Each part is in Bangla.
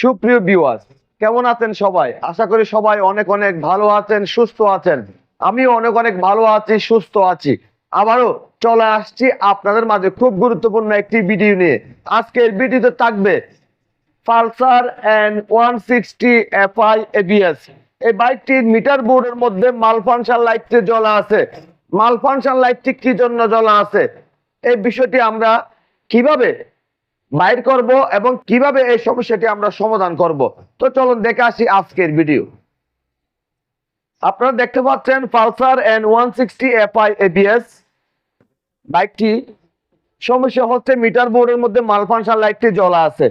সুপ্রিয় ভিউয়ার্স কেমন আছেন সবাই? আশা করি সবাই অনেক অনেক ভালো আছেন, সুস্থ আছেন। আমিও অনেক অনেক ভালো আছি, সুস্থ আছি। আবারও চলে আসছি আপনাদের মাঝে খুব গুরুত্বপূর্ণ একটি ভিডিও নিয়ে। আজকের ভিডিওতে থাকবে Pulsar N one sixty FI ABS এই বাইকটির মিটার বোর্ডের মধ্যে মালফাংশন লাইটটি জ্বলা আছে। মালফাংশন লাইটটি কি জন্য জ্বলা আছে? এই বিষয়টি আমরা কীভাবে বাইর করব এবং কীভাবে এই সমস্যাটি আমরা সমাধান করব। তো চলুন দেখে আসি আজকের ভিডিও। আপনারা দেখতে পাচ্ছেন Pulsar N one sixty FI ABS. বাইকটি সমস্যা হচ্ছে মিটার বোর্ডের মধ্যে মালফাংশন লাইটটি জ্বলা আছে।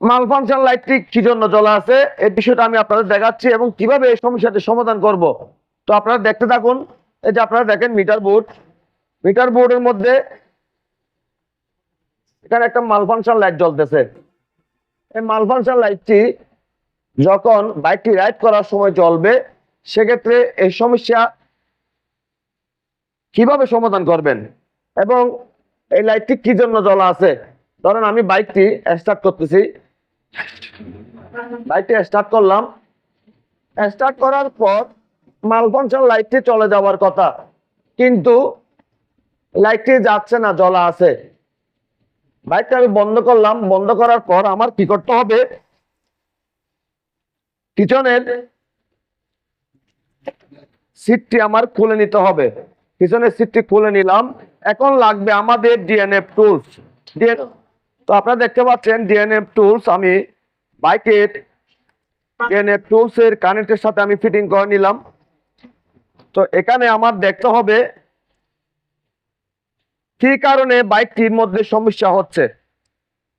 মালফাংশন লাইটটি কি জন্য জ্বলা আছে? এই বিষয়টা আমি আপনাদের দেখাচ্ছি এবং কীভাবে এই সমস্যাটি সমাধান করব। তো আপনারা দেখতে থাকুন। এই যে আপনারা দেখেন মিটার বোর্ড। মিটার বোর্ডের মধ্যে এখানে একটা মালফাংশন লাইট জ্বলতেছে। এই মালফাংশন লাইটটি যখন বাইকটি রাইড করার সময় জ্বলবে, সেক্ষেত্রে এই সমস্যা কীভাবে সমাধান করবেন? এবং এই লাইটটি কি জন্য জ্বলা আছে? ধরেন আমি বাইকটি স্টার্ট করতেছি। বাইকটি স্টার্ট করলাম। স্টার্ট করার পর মালফাংশন লাইটটি চলে যাওয়ার কথা। কিন্তু লাইটটি যাচ্ছে না, জ্বলা আছে। বাইকটা আমি বন্ধ করলাম। বন্ধ করার পর আমার কি করতে হবে? পিছনের সিটটি আমার খুলে নিতে হবে। পিছনের সিটটি খুলে নিলাম। এখন লাগবে আমাদের ডিএনএফ টুলস ডিএন তো আপনারা দেখতে পাচ্ছেন ডিএনএফ টুলস আমি বাইকের ডিএনএফ টুলস এর কানেক্টের সাথে আমি ফিটিং করে নিলাম। তো এখানে আমার দেখতে হবে কি কারণে বাইকটির মধ্যে সমস্যা হচ্ছে?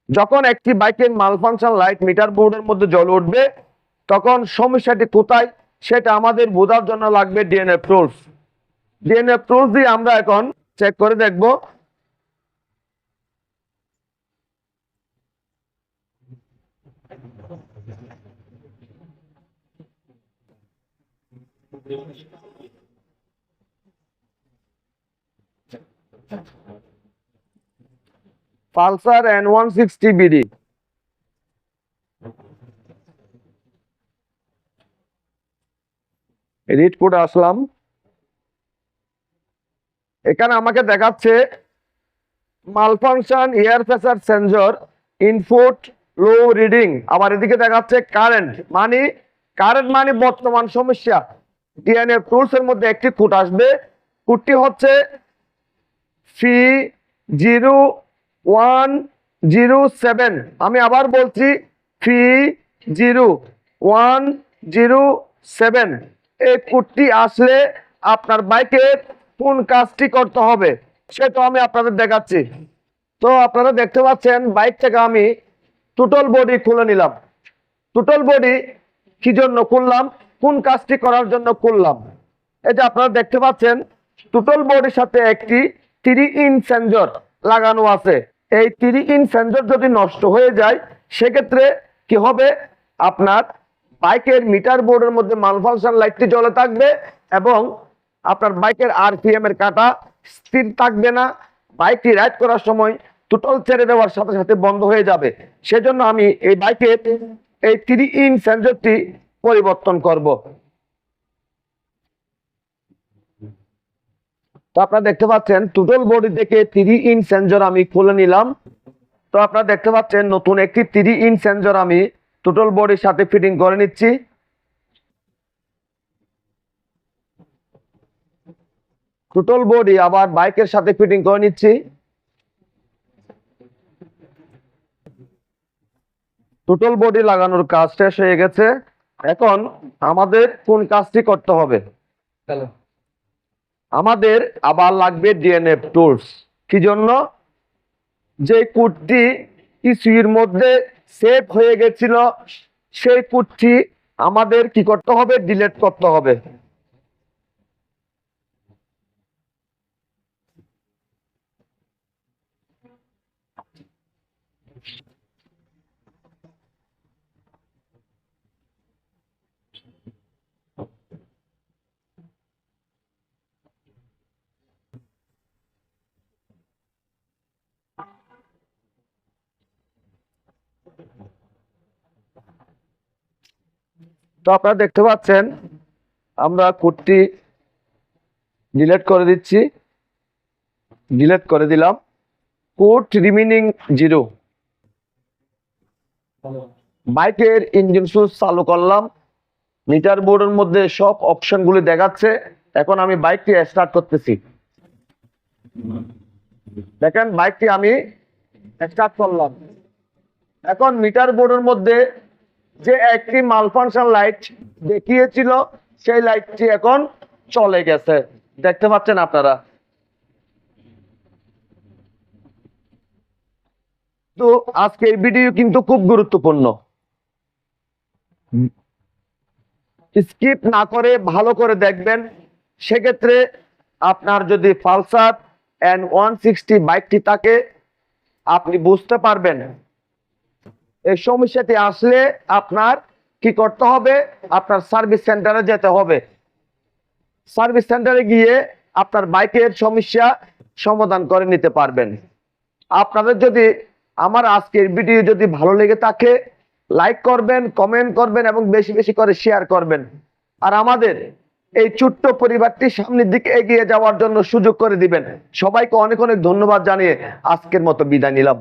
যখন একটি বাইকের মালফাংশন লাইট মিটার বোর্ডের মধ্যে জল উঠবে, তখন সমস্যাটি কোথায়? সেটা আমাদের বোঝার জন্য লাগবে ডিএনএ টুলস ডিএনএ টুলস দিয়ে আমরা এখন চেক করে দেখব। Pulsar N one sixty BD edit করে আসলাম। এখানে আমাকে দেখাচ্ছে malfunction air pressure sensor input low reading আবার এদিকে দেখাচ্ছে কারেন্ট মানে কারেন্ট মানে বর্তমান সমস্যা। ডিএনএ টুলস এর মধ্যে একটি কোড আসবে। কোডটি হচ্ছে ফি জিরো ওয়ান জিরো সেভেন আমি আবার বলছি three zero one zero seven এই কোডটি আসলে আপনার বাইকের কোন কাজটি করতে হবে, সেটা আমি আপনাদের দেখাচ্ছি। তো আপনারা দেখতে পাচ্ছেন, বাইক থেকে আমি টোটাল বডি খুলে নিলাম। টোটাল বডি কি জন্য খুললাম, কোন কাজটি করার জন্য খুললাম। এটা আপনারা দেখতে পাচ্ছেন টোটাল বডির সাথে একটি থ্রি ইন সেন্সর লাগানো আছে। এই তিরি ইন সেন্সর যদি নষ্ট হয়ে যায়, সেক্ষেত্রে কি হবে? আপনার বাইকের মিটার বোর্ডের মধ্যে মালফাংশন লাইটটি জ্বলে থাকবে এবং আপনার বাইকের আরপিএম এর কাটা স্থির থাকবে না। বাইকটি রাইড করার সময় টোটাল ছেড়ে দেওয়ার সাথে সাথে বন্ধ হয়ে যাবে। সেজন্য আমি এই বাইকের এই থ্রি ইন সেন্সরটি পরিবর্তন করব। তো আপনারা দেখতে পাচ্ছেন টোটাল বডি থেকে থ্রি ইন সেন্সর আমি খুলে নিলাম। তো আপনারা দেখতে পাচ্ছেন, নতুন একটি থ্রি ইন সেন্সর আমি টোটাল বডির সাথে ফিটিং করে নিচ্ছি। টোটাল বডি আবার বাইকের সাথে ফিটিং করে নিচ্ছি। টোটাল বডি লাগানোর কাজ শেষ হয়ে গেছে। এখন আমাদের কোন কাজটি করতে হবে? আমাদের আবার লাগবে ডিএনএফ টুলস কি জন্য? যে কুটটি কিছুর মধ্যে সেভ হয়ে গেছিল, সেই কুটটি আমাদের কি করতে হবে? ডিলেট করতে হবে। তো আপনারা দেখতে পাচ্ছেন, আমরা কোডটি ডিলেট করে দিচ্ছি। ডিলেট করে দিলাম। কোড রিমিনিং জিরো বাইকের ইঞ্জিন সুইচ চালু করলাম। মিটার বোর্ডের মধ্যে সব অপশনগুলি দেখাচ্ছে। এখন আমি বাইকটি স্টার্ট করতেছি। দেখেন বাইকটি আমি স্টার্ট করলাম। এখন মিটার বোর্ডের মধ্যে যে একটি মালফাংশন লাইট দেখিয়েছিল, সেই লাইটটি এখন চলে গেছে। দেখতে পাচ্ছেন আপনারা? তো আজকের ভিডিও কিন্তু খুব গুরুত্বপূর্ণ। স্কিপ না করে ভালো করে দেখবেন। সেক্ষেত্রে আপনার যদি পালসার এন ওয়ান সিক্সটি বাইকটি থাকে, আপনি বুঝতে পারবেন এই সমস্যাটি আসলে আপনার কি করতে হবে? আপনার সার্ভিস সেন্টারে যেতে হবে। সার্ভিস সেন্টারে গিয়ে আপনার বাইকের সমস্যা সমাধান করে নিতে পারবেন। আপনাদের যদি আমার আজকের ভিডিও যদি ভালো লেগে থাকে লাইক করবেন কমেন্ট করবেন এবং বেশি বেশি করে শেয়ার করবেন। আর আমাদের এই ছোট্ট পরিবারটি সামনের দিকে এগিয়ে যাওয়ার জন্য সুযোগ করে দিবেন। সবাইকে অনেক অনেক ধন্যবাদ জানিয়ে আজকের মতো বিদায় নিলাম।